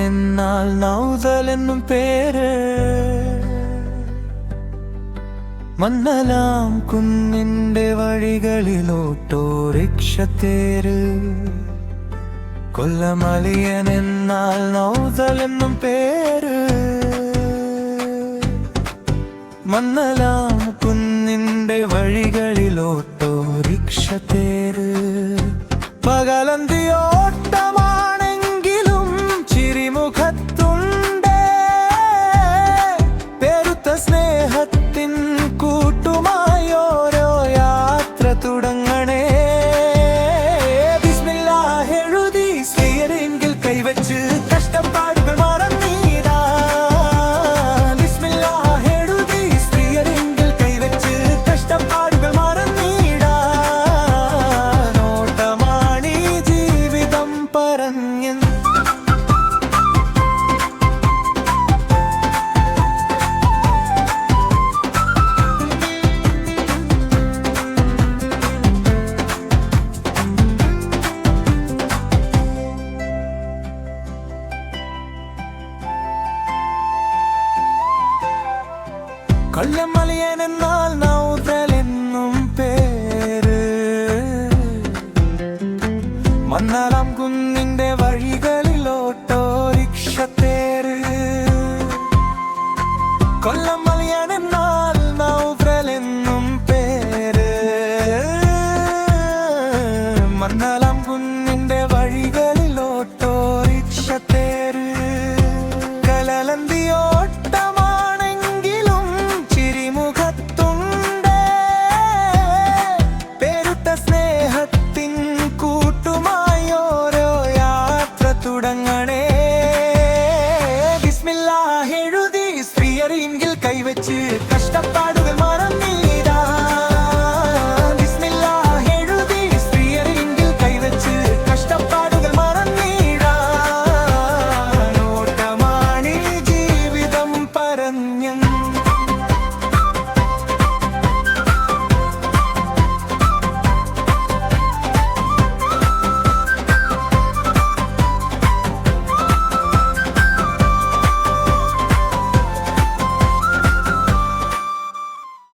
എന്നാൽ നൗതൽ എന്നും പേര്. മന്നലാം കുന്നിന്റെ വഴികളിലോട്ടോറിക്ഷ തേര് കൊല്ലമളിയൻ എന്നാൽ നൗതൽ എന്നും പേര്. മന്നലാം കുന്നിന്റെ വഴികളിലോട്ടോറിക്ഷ തേര് പകലന്തിയോട്ടമാണെങ്കിലും സ്നേഹത്തിൻ കൂട്ടുമായി ഓരോ യാത്ര തുടങ്ങണേ. ബിസ്മില്ലാഹ് എഴുതി സ്ത്രീയരെങ്കിൽ കൈവച്ച് കൊല്ലമലിയൻ പേര്. മന്നാലാം കുന്നിന്റെ വഴികളിലോട്ടോറിക്ഷ തേര് வச்சு கஷ்டப்படு